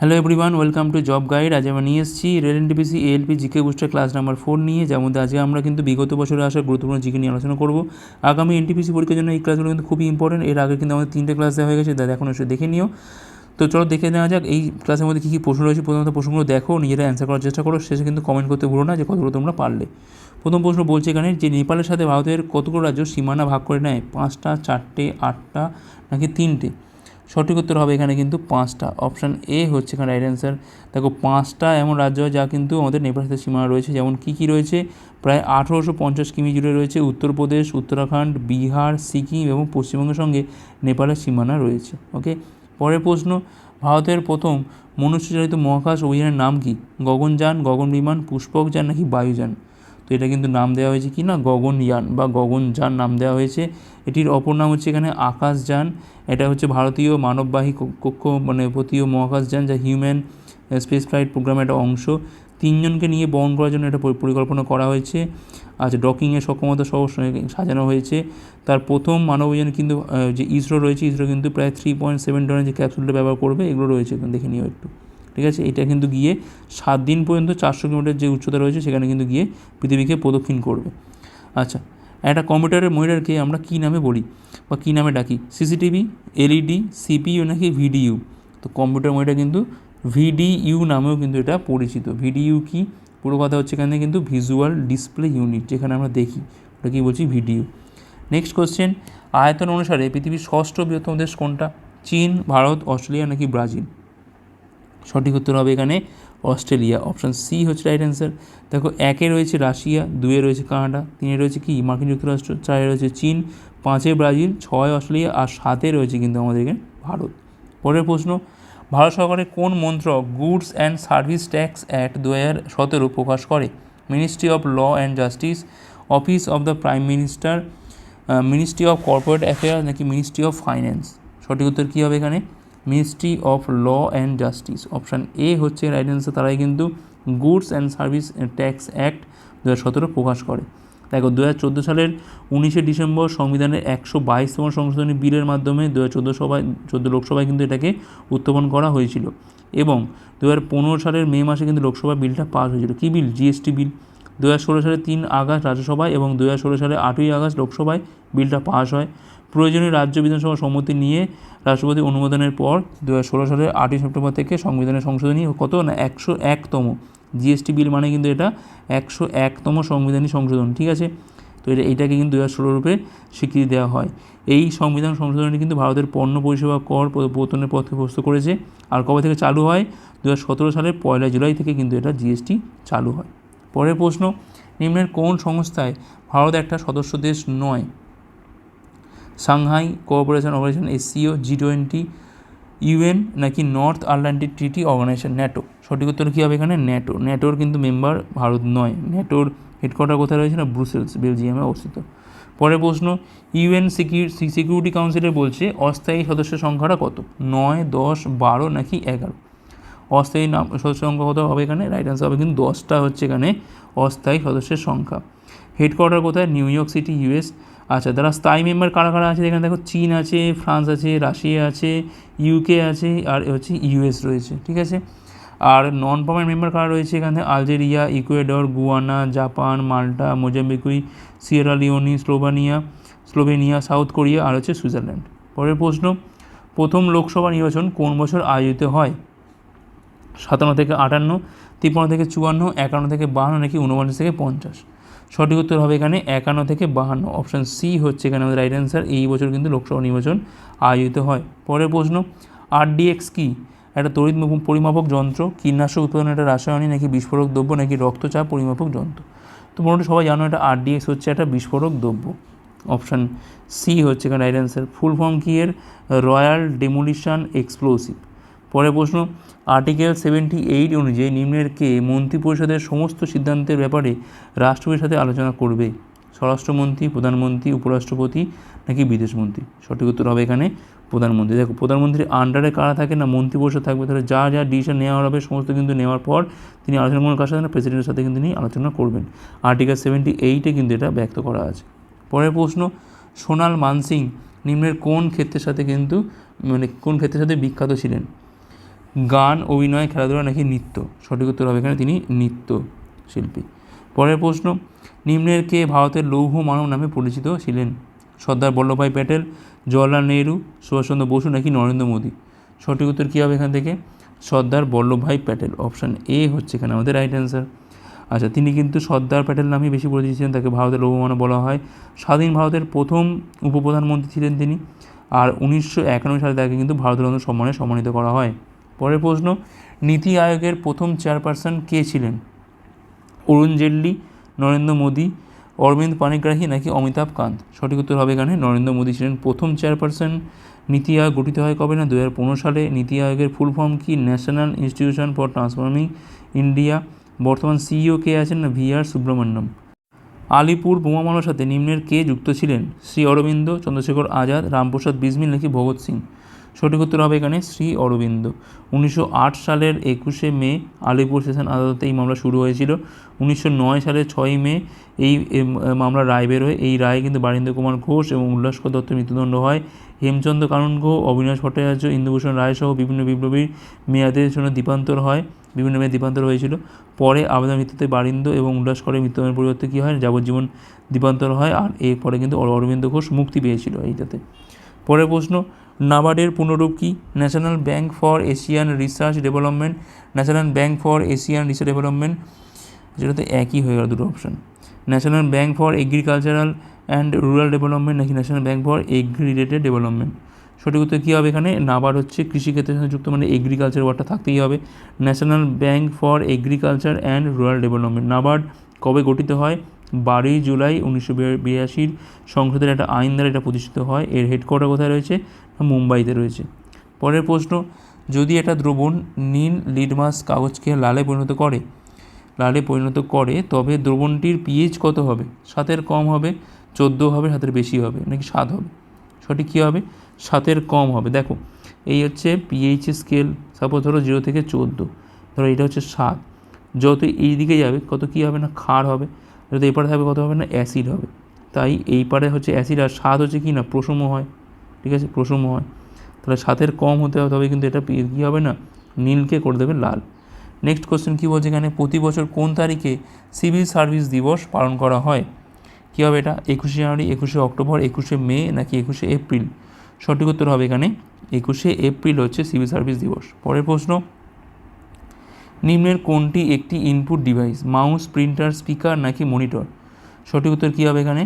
Hello everyone welcome to job guide আজ আমরা নিয়ে এসেছি rail NTPC ALP GK booster class number four নিয়ে, যার মধ্যে আজকে আমরা কিন্তু বিগত বছরে আসা গুরুত্বপূর্ণ জিকে নিয়ে আলোচনা করব। আগামী এনটিপিসি পরীক্ষার জন্য এই ক্লাসগুলো কিন্তু খুবই ইম্পর্টেন্ট এর আগে কিন্তু আমাদের তিনটে ক্লাস দেওয়া হয়ে গেছে তাদের এখন এসে দেখে নিও। তো চলো দেখে নেওয়া যাক, এই ক্লাসের মধ্যে কী কী প্রশ্ন রয়েছে। প্রথমত প্রশ্নগুলো দেখো, নিজেরা অ্যান্সার করার চেষ্টা করো। শেষে কিন্তু কমেন্ট করতে ভুলো না যে কতগুলো তোমরা পারলে। প্রথম প্রশ্ন বলছে এখানে যে নেপালের সাথে ভারতের কতগুলো রাজ্য সীমানা ভাগ করে নেয়? পাঁচটা, চারটে, আটটা, নাকি তিনটে? সঠিক উত্তর হবে এখানে কিন্তু পাঁচটা। অপশান এ হচ্ছে এখানে রাইট অ্যান্সার দেখো, পাঁচটা এমন রাজ্য যা কিন্তু আমাদের নেপালের সাথে সীমানা রয়েছে। যেমন কী কী রয়েছে? প্রায় আঠেরোশো পঞ্চাশ কিমি জুড়ে রয়েছে উত্তরপ্রদেশ, উত্তরাখণ্ড, বিহার, সিকিম এবং পশ্চিমবঙ্গের সঙ্গে নেপালের সীমানা রয়েছে। ওকে পরের প্রশ্ন, ভারতের প্রথম মনুষ্যচালিত মহাকাশ অভিযানের নাম কি? গগনযান, গগন বিমান, পুষ্পক যান নাকি বায়ুযান? তো এটা কিন্তু নাম দেওয়া হয়েছে কি না? গগনয়ান বা গগনযান নাম দেওয়া হয়েছে। এটির অপর নাম হচ্ছে এখানে আকাশযান এটা হচ্ছে ভারতীয় মানববাহী কক্ষ মানে প্রতীয় মহাকাশযান যা হিউম্যান স্পেস ফ্লাইট প্রোগ্রামের একটা অংশ। তিনজনকে নিয়ে বহন করার জন্য এটা পরিকল্পনা করা হয়েছে। আচ্ছা ডকিংয়ের সক্ষমতা সহ সাজানো হয়েছে। তার প্রথম মানব অভিযান কিন্তু যে ইসরো রয়েছে, ইসরো কিন্তু প্রায় থ্রি পয়েন্ট সেভেন টনের যে ক্যাপসুলটা ব্যবহার করবে, এগুলো রয়েছে। দেখে নিও একটু। ঠিক আছে? এটা কিন্তু গিয়ে সাত দিন পর্যন্ত চারশো কিলোমিটার যে উচ্চতা রয়েছে সেখানে কিন্তু গিয়ে পৃথিবীকে প্রদক্ষিণ করবে। আচ্ছা একটা কম্পিউটারের মনিটরকে আমরা কী নামে বলি বা কী নামে ডাকি? সিসিটিভি, এলইডি, সিপিইউ নাকি ভিডিইউ? তো কম্পিউটার মনিটর কিন্তু ভিডিইউ নামেও কিন্তু এটা পরিচিত। ভিডিইউ কি? পুরো কথা হচ্ছে এখানে কিন্তু ভিজুয়াল ডিসপ্লে ইউনিট যেখানে আমরা দেখি। ওটা কী বলছি? ভিডিও নেক্সট কোশ্চেন, আয়তন অনুসারে পৃথিবীর ষষ্ঠ বৃহত্তম দেশ কোনটা? চীন, ভারত, অস্ট্রেলিয়া নাকি ব্রাজিল? সঠিক উত্তর হবে এখানে অস্ট্রেলিয়া। অপশান সি হচ্ছে রাইট অ্যান্সার দেখো, একে রয়েছে রাশিয়া, দুয়ে রয়েছে কানাডা, তিনে রয়েছে কি? মার্কিন যুক্তরাষ্ট্র, চারে রয়েছে চীন, পাঁচে ব্রাজিল, ছয় অস্ট্রেলিয়া আর সাতে রয়েছে কিন্তু আমাদের এখানে ভারত। পরের প্রশ্ন, ভারত সরকারের কোন মন্ত্রক goods and service tax act দু হাজার সতেরো প্রকাশ করে? Ministry of law and justice office of the prime minister ministry of corporate affairs নাকি মিনিস্ট্রি অফ ফাইন্যান্স সঠিক উত্তর কী হবে এখানে? Ministry of law and justice option A হচ্ছে রাইট অ্যান্সার তারাই কিন্তু goods and service tax act দু সতেরো প্রকাশ করে। দেখো দু হাজার চোদ্দ সালের উনিশে ডিসেম্বর সংবিধানের একশো বাইশতম সংশোধনী বিলের মাধ্যমে দু হাজার চোদ্দ সভায়, চোদ্দ লোকসভায় কিন্তু এটাকে উত্থাপন করা হয়েছিল এবং দু হাজার পনেরো সালের মে মাসে কিন্তু লোকসভা বিলটা পাস হয়েছিল। কী বিল? GST bill. দু হাজার ষোলো সালের তিন আগস্ট রাজ্যসভায় এবং দু হাজার ষোলো সালের আটই আগস্ট লোকসভায় বিলটা পাস হয়। প্রয়োজনীয় রাজ্য বিধানসভা সম্মতি নিয়ে রাষ্ট্রপতি অনুমোদনের পর দু হাজার ষোলো সালের আটই সেপ্টেম্বর থেকে সংবিধানের সংশোধনী কত? না, একশো একতম। জিএসটি বিল মানে কিন্তু এটা একশো একতম সংবিধানী সংশোধন, ঠিক আছে? তো এটা এইটাকে কিন্তু দু হাজার ষোলো রূপে স্বীকৃতি দেওয়া হয়। এই সংবিধান সংশোধনী কিন্তু ভারতের পণ্য পরিষেবা কর প্রবর্তনের পথে প্রস্তুত করেছে। আর কবে থেকে চালু হয়? দু হাজার সতেরো সালের পয়লা জুলাই থেকে কিন্তু এটা জিএসটি চালু হয়। পরের প্রশ্ন, নিম্নের কোন সংস্থায় ভারত একটা সদস্য দেশ নয়? Shanghai Cooperation Organisation SCO G twenty UN নাকি North Atlantic Treaty Organisation NATO সঠিক উত্তর কী হবে এখানে? ন্যাটো ন্যাটোর কিন্তু মেম্বার ভারত নয়। ন্যাটোর হেডকোয়ার্টার কোথায় রয়েছে না? ব্রুসেলস বেলজিয়ামে অবস্থিত। পরের প্রশ্ন ইউএন সিকিউরিটি কাউন্সিলে বলছে অস্থায়ী সদস্যের সংখ্যাটা কত? নয়, দশ, বারো নাকি এগারো? অস্থায়ী নাম, সদস্য সংখ্যা কত হবে এখানে? রাইট অ্যান্সার হবে কিন্তু দশটা হচ্ছে এখানে অস্থায়ী সদস্যের সংখ্যা। হেডকোয়ার্টার কোথায়? নিউ ইয়র্ক সিটি ইউএস আচ্ছা যারা স্থায়ী মেম্বার কারা কারা আছে? এখানে দেখো চীন আছে, ফ্রান্স আছে, রাশিয়া আছে ইউকে আছে, আর হচ্ছে ইউএস রয়েছে, ঠিক আছে? আর নন পারমানেন্ট মেম্বার কারা রয়েছে এখানে? Algeria, Ecuador, Guyana, Japan, Malta, Mozambique, Sierra Leone, Slovenia, Slovenia, South Korea, আর হচ্ছে সুইজারল্যান্ড। পরের প্রশ্ন, প্রথম লোকসভা নির্বাচন কোন বছর আয়োজিত হয়? সাতান্ন থেকে আটান্ন, তিপ্পান্ন থেকে চুয়ান্ন, একান্ন থেকে বাহান্ন, নাকি ঊনপঞ্চাশ থেকে পঞ্চাশ? সঠিক উত্তর হবে এখানে একান্ন থেকে বাহান্ন। অপশান সি হচ্ছে এখানে আমাদের রাইট অ্যান্সার এই বছর কিন্তু লোকসভা নির্বাচন আয়োজিত হয়। পরের প্রশ্ন আরডিএক্স কি? একটা তড়িৎ পরিমাপক যন্ত্র, কীটনাশক উৎপাদনের একটা রাসায়নিক নাকি বিস্ফোরক দ্রব্য, নাকি রক্তচাপ পরিমাপক যন্ত্র? তো মোটামুটি সবাই জানো এটা আরডিএক্স হচ্ছে একটা বিস্ফোরক দ্রব্য। অপশান সি হচ্ছে এখানে রাইট অ্যান্সার ফুল ফর্ম কি এর? রয়্যাল ডেমোলিশন এক্সপ্লোসিভ পরের প্রশ্ন, আর্টিকেল সেভেন্টি এইট অনুযায়ী নিম্নের কে মন্ত্রিপরিষদের সমস্ত সিদ্ধান্তের ব্যাপারে রাষ্ট্রপতির সাথে আলোচনা করবে? স্বরাষ্ট্রমন্ত্রী, প্রধানমন্ত্রী, উপরাষ্ট্রপতি নাকি বিদেশমন্ত্রী? সঠিক উত্তর হবে এখানে প্রধানমন্ত্রী। দেখো, প্রধানমন্ত্রীর আন্ডারে কারা থাকে না, মন্ত্রিপরিষদ থাকবে, তাহলে যা যা ডিসিশন নেওয়া হবে, সমস্ত কিন্তু নেওয়ার পর তিনি আলোচনা করার কাছে না প্রেসিডেন্টের সাথে কিন্তু তিনি আলোচনা করবেন। আর্টিকেল সেভেন্টি এইটে কিন্তু এটা ব্যক্ত করা আছে। পরের প্রশ্ন, সোনাল মানসিং নিম্নের কোন ক্ষেত্রের সাথে কিন্তু মানে কোন ক্ষেত্রের সাথে বিখ্যাত ছিলেন? গান, অভিনয়, খেলাধুলা নাকি নৃত্য? সঠিক উত্তর হবে এখানে তিনি নৃত্য শিল্পী পরের প্রশ্ন, নিম্নের কে ভারতের লৌহ মানব নামে পরিচিত ছিলেন? সর্দার বল্লভভাই প্যাটেল, জওয়াহরলাল নেহরু, সুভাষচন্দ্র বসু নাকি নরেন্দ্র মোদী? সঠিক উত্তর কী হবে এখান থেকে? সর্দার বল্লভভাই প্যাটেল। অপশান এ হচ্ছে এখানে আমাদের রাইট অ্যান্সার আচ্ছা তিনি কিন্তু সর্দার প্যাটেল নামেই বেশি পরিচিত ছিলেন, তাকে ভারতের লৌহমানব বলা হয়। স্বাধীন ভারতের প্রথম উপপ্রধানমন্ত্রী ছিলেন তিনি। আর উনিশশো একানব্বই সালে তাকে কিন্তু ভারতরত্ন সম্মানে সম্মানিত করা হয়। পরের প্রশ্ন, নীতি আয়োগের প্রথম চেয়ারপারসন কে ছিলেন? অরুণ জেটলি, নরেন্দ্র মোদী, অরবিন্দ পানিগ্রাহী নাকি অমিতাভ কান্ত? সঠিক উত্তর হবে এখানে নরেন্দ্র মোদী ছিলেন প্রথম চেয়ারপারসন। নীতি আয়োগ গঠিত হয় কবে না? দু হাজার পনেরো সালে। নীতি আয়োগের ফুল ফর্ম কি? National Institution for Transforming India. বর্তমান সিইও কে আছেন? না ভি আর সুব্রমণ্যম। আলিপুর বোমামালার সাথে নিম্নের কে যুক্ত ছিলেন? শ্রী অরবিন্দ, চন্দ্রশেখর আজাদ, রামপ্রসাদ বিসমিল নাকি ভগৎ সিং? সঠিক উত্তর হবে এখানে শ্রী অরবিন্দ। উনিশশো আট সালের একুশে মে আলিপুর সেশন আদালতে এই মামলা শুরু হয়েছিল। উনিশশো নয় সালের ছয়ই মে এই মামলা রায় বেরোয় এই রায়ে কিন্তু বারীন্দ্র কুমার ঘোষ এবং উল্লাসকর দত্তের মৃত্যুদণ্ড হয়। হেমচন্দ্র কানন্দ অবিনাশ ভট্টাচার্য, ইন্দুভূষণ রায় সহ বিভিন্ন বিপ্লবীর মেয়াদের জন্য দ্বীপান্তর হয়। বিভিন্ন মেয়াদ দ্বীপান্তর হয়েছিল। পরে আবেদন ভিত্তিতে বারিন্দ এবং উল্লাসকরের মৃত্যুদণ্ডের পরিবর্তে কী হয়? যাবজ্জীবন দ্বীপান্তর হয়। আর এরপরে কিন্তু অরবিন্দ ঘোষ মুক্তি পেয়েছিল এইটাতে। পরের প্রশ্ন নাবার্ডের পুনরূপ কি? National Bank for Asian Research Development, National Bank for Asian Research Development, যেটাতে একই হয়ে গেল দুটো option National Bank for Agricultural and Rural Development নাকি National Bank for Agri Related Development? সঠিক উত্তর কী হবে এখানে? নাবার্ড হচ্ছে কৃষিক্ষেত্রের সঙ্গে যুক্ত মানে এগ্রিকালচার ওয়ার্ডটা থাকতেই হবে। National Bank for Agriculture and Rural Development. NABARD কবে গঠিত হয়? বারোই জুলাই উনিশশো সংসদের একটা আইন দ্বারা এটা প্রতিষ্ঠিত হয়। এর হেডকোয়ার্টার কোথায় রয়েছে? মুম্বাইতে রয়েছে। পরের প্রশ্ন, যদি এটা দ্রবণ নীল লিডমাস কাগজকে লালে পরিণত করে, লালে পরিণত করে, তবে দ্রবণটির পিএইচ কত হবে? সাতের কম হবে চোদ্দ হবে, সাতের বেশি হবে, নাকি সাত হবে? সঠিক কী হবে? সাতের কম হবে। দেখো, এই হচ্ছে পিএইচ স্কেল সাপোজ ধরো জিরো থেকে চোদ্দ, ধরো এটা হচ্ছে সাত। যত এই দিকে যাবে কত কী হবে না? ক্ষার হবে। যত এপারে পারে থাকবে কত হবে না? অ্যাসিড হবে। তাই এই পারে হচ্ছে অ্যাসিড আর স্বাদ হচ্ছে কি না? প্রসম হয়। ঠিক আছে? প্রসম হয়। তাহলে সাতের কম হতে হবে তবে কিন্তু এটা কী হবে না? নীলকে করে দেবে লাল। নেক্সট কোশ্চেন কী বলছে এখানে? প্রতি বছর কোন তারিখে সিভিল সার্ভিস দিবস পালন করা হয়? কী হবে এটা? একুশে জানুয়ারি, একুশে অক্টোবর, একুশে মে নাকি একুশে এপ্রিল? সঠিক উত্তর হবে এখানে। একুশে এপ্রিল হচ্ছে সিভিল সার্ভিস দিবস। পরের প্রশ্ন। নিম্নের কোনটি একটি input device mouse printer speaker নাকি মনিটর সঠিক উত্তর কী হবে এখানে?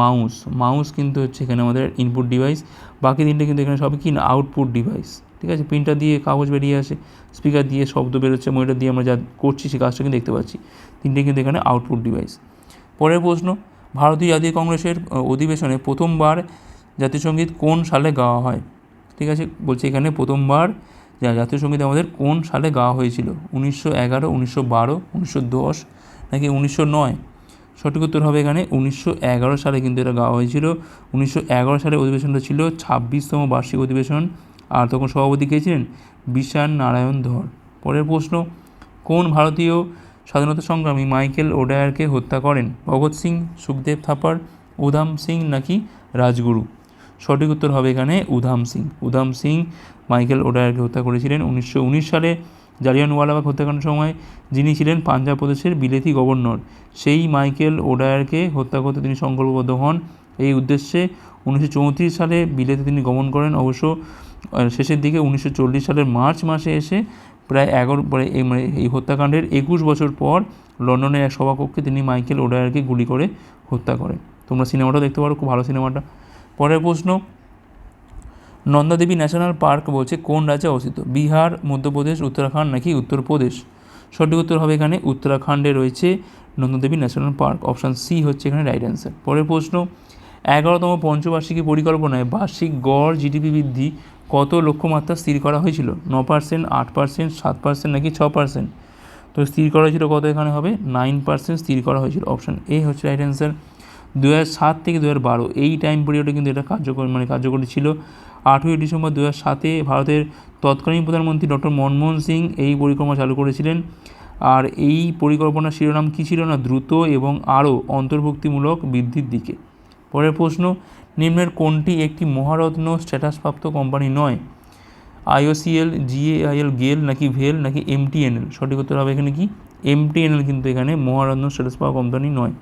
মাউস মাউস কিন্তু হচ্ছে এখানে আমাদের ইনপুট ডিভাইস বাকি তিনটে কিন্তু এখানে সবই কি? আউটপুট ডিভাইস ঠিক আছে? প্রিন্টার দিয়ে কাগজ বেরিয়ে আসে স্পিকার দিয়ে শব্দ বেরোচ্ছে মনিটর দিয়ে আমরা যা করছি সেই কাজটা কিন্তু দেখতে পাচ্ছি। তিনটে কিন্তু এখানে আউটপুট ডিভাইস পরের প্রশ্ন, ভারতীয় জাতীয় কংগ্রেসের অধিবেশনে প্রথমবার জাতীয় সংগীত কোন সালে গাওয়া হয়? ঠিক আছে? বলছি এখানে প্রথমবার যা জাতীয় সংগীত আমাদের কোন সালে গাওয়া হয়েছিল? উনিশশো এগারো, উনিশশো বারো, উনিশশো দশ নাকি উনিশশো নয়? সঠিক উত্তর হবে এখানে উনিশশো এগারো সালে কিন্তু এটা গাওয়া হয়েছিল। উনিশশো এগারো সালে অধিবেশনটা ছিল ছাব্বিশতম বার্ষিক অধিবেশন। আর তখন সভাপতি কে ছিলেন? বিশান নারায়ণ ধর। পরের প্রশ্ন, কোন ভারতীয় স্বাধীনতা সংগ্রামী মাইকেল ওডায়ারকে হত্যা করেন? ভগৎ সিং, সুখদেব থাপার, উধাম সিং নাকি রাজগুরু? সঠিক উত্তর হবে এখানে উধাম সিং। উধাম সিং মাইকেল ওডায়ারকে হত্যা করেছিলেন উনিশশো উনিশ সালে জালিয়ানওয়ালাবাগ হত্যাকাণ্ডের সময়। যিনি ছিলেন পাঞ্জাব প্রদেশের বিলেতি গভর্নর। সেই মাইকেল ওডায়ারকে হত্যা করতে তিনি সংকল্পবদ্ধ হন। এই উদ্দেশ্যে উনিশশো চৌত্রিশ সালে বিলেতে তিনি গমন করেন। অবশ্য শেষের দিকে উনিশশো চল্লিশ সালের মার্চ মাসে এসে প্রায় এগারো এই মানে এই হত্যাকাণ্ডের একুশ বছর পর লন্ডনের এক সভাকক্ষে তিনি মাইকেল ওডায়ারকে গুলি করে হত্যা করেন। তোমরা সিনেমাটা দেখতে পারো, খুব ভালো সিনেমাটা। পরের প্রশ্ন, নন্দাদেবী ন্যাশনাল পার্ক বলছে কোন রাজ্যে অবস্থিত? বিহার, মধ্যপ্রদেশ, উত্তরাখণ্ড নাকি উত্তরপ্রদেশ? সঠিক উত্তর হবে এখানে উত্তরাখণ্ডে রয়েছে Nanda Devi national park. Option C হচ্ছে এখানে রাইট অ্যান্সার পরের প্রশ্ন, এগারোতম পঞ্চবার্ষিকী পরিকল্পনায় বার্ষিক গড় জিডিপি বৃদ্ধি কত লক্ষ্যমাত্রা স্থির করা হয়েছিল? ন পার্সেন্ট আট পার্সেন্ট সাত পার্সেন্ট নাকি ছ পার্সেন্ট তো স্থির করা হয়েছিল কত এখানে হবে? নাইন পার্সেন্ট স্থির করা হয়েছিল। অপশান এ হচ্ছে রাইট অ্যান্সার দু সাত থেকে দু বারো, এই টাইম পিরিয়ডে কিন্তু এটা কার্যকর মানে কার্যকরী ছিল। আঠেরোই ডিসেম্বর দু সাতে ভারতের তৎকালীন প্রধানমন্ত্রী ডক্টর মনমোহন সিং এই পরিক্রমা চালু করেছিলেন। আর এই পরিকল্পনার শিরোনাম কী ছিল না, দ্রুত এবং আরও অন্তর্ভুক্তিমূলক বৃদ্ধির দিকে। পরের প্রশ্ন, নিম্নের কোনটি একটি মহারত্ন স্ট্যাটাসপ্রাপ্ত কোম্পানি নয়? আইওসিএল জিএআইএল গেল নাকি ভেল নাকি এমটিএনএল সঠিক উত্তর হবে এখানে কি? এমটিএনএল কিন্তু এখানে মহারত্ন স্ট্যাটাস পাওয়া কোম্পানি নয়।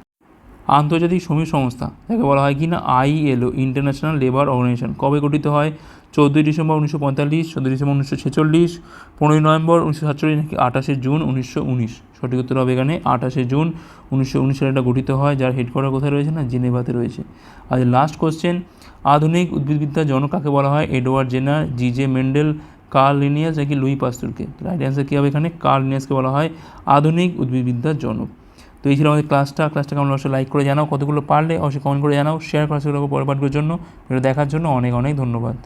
আন্তর্জাতিক শ্রমিক সংস্থা, যাকে বলা হয় কি না আইএলও ইন্টারন্যাশনাল লেবার অর্গানাইজেশন কবে গঠিত হয়? চোদ্দোই ডিসেম্বর উনিশশো পঁয়তাল্লিশ, চোদ্দোই ডিসেম্বর উনিশশো ছেচল্লিশ, পনেরোই নভেম্বর উনিশশো সাতচল্লিশ নাকি আঠাশে জুন উনিশশো উনিশ? সঠিক উত্তর হবে এখানে আঠাশে জুন উনিশশো উনিশ সালে এটা গঠিত হয়, যার হেডকোয়ার্টার কোথায় রয়েছে না? জেনেভাতে রয়েছে। আর লাস্ট কোশ্চেন আধুনিক উদ্ভিদবিদ্যার জনক কাকে বলা হয়? Edward Jenner G J Mendel, Carl Linnaeus নাকি লুই পাস্তুরকে? রাইট অ্যান্সার কী হবে এখানে? কার্ল লিনিয়াসকে বলা হয় আধুনিক উদ্ভিদবিদ্যার জনক। তো এই ছিল আমাদের ক্লাসটা ক্লাসটা কেমন অবশ্যই লাইক করে জানাও কতগুলো পারলে অবশ্যই কমেন্ট করে জানাও। শেয়ার করা সেগুলো পাঠগুলোর জন্য। এটা দেখার জন্য অনেক অনেক ধন্যবাদ।